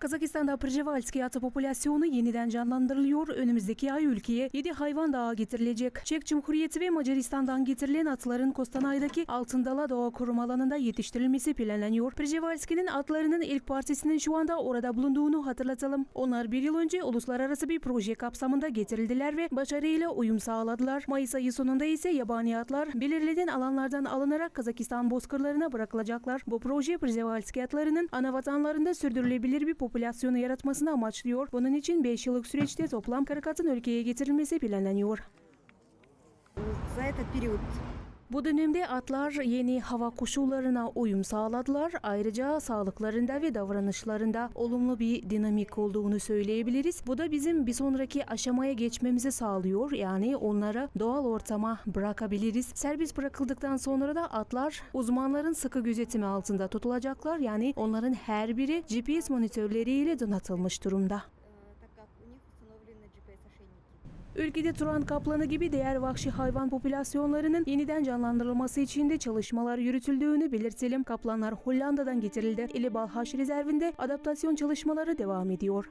Kazakistan'da Prjevalski atı popülasyonu yeniden canlandırılıyor. Önümüzdeki ay ülkeye 7 hayvan daha getirilecek. Çek Cumhuriyeti ve Macaristan'dan getirilen atların Kostanay'daki Altındala Doğa Koruma Alanı'nda yetiştirilmesi planlanıyor. Prjevalski'nin atlarının ilk partisinin şu anda orada bulunduğunu hatırlatalım. Onlar bir yıl önce uluslararası bir proje kapsamında getirildiler ve başarıyla uyum sağladılar. Mayıs ayı sonunda ise yabani atlar belirlenen alanlardan alınarak Kazakistan bozkırlarına bırakılacaklar. Bu proje Prjevalski atlarının ana vatanlarında sürdürülebilir bir popülasyonu yaratmasını amaçlıyor. Bunun için 5 yıllık süreçte toplam 40 atın ülkeye getirilmesi planlanıyor. За этот период bu dönemde atlar yeni hava koşullarına uyum sağladılar. Ayrıca sağlıklarında ve davranışlarında olumlu bir dinamik olduğunu söyleyebiliriz. Bu da bizim bir sonraki aşamaya geçmemizi sağlıyor. Yani onlara doğal ortama bırakabiliriz. Serbest bırakıldıktan sonra da atlar uzmanların sıkı gözetimi altında tutulacaklar. Yani onların her biri GPS monitörleriyle donatılmış durumda. Ülkede Turan kaplanı gibi diğer vahşi hayvan popülasyonlarının yeniden canlandırılması için de çalışmalar yürütüldüğünü belirtelim. Kaplanlar Hollanda'dan getirildi. İli Balhaş rezervinde adaptasyon çalışmaları devam ediyor.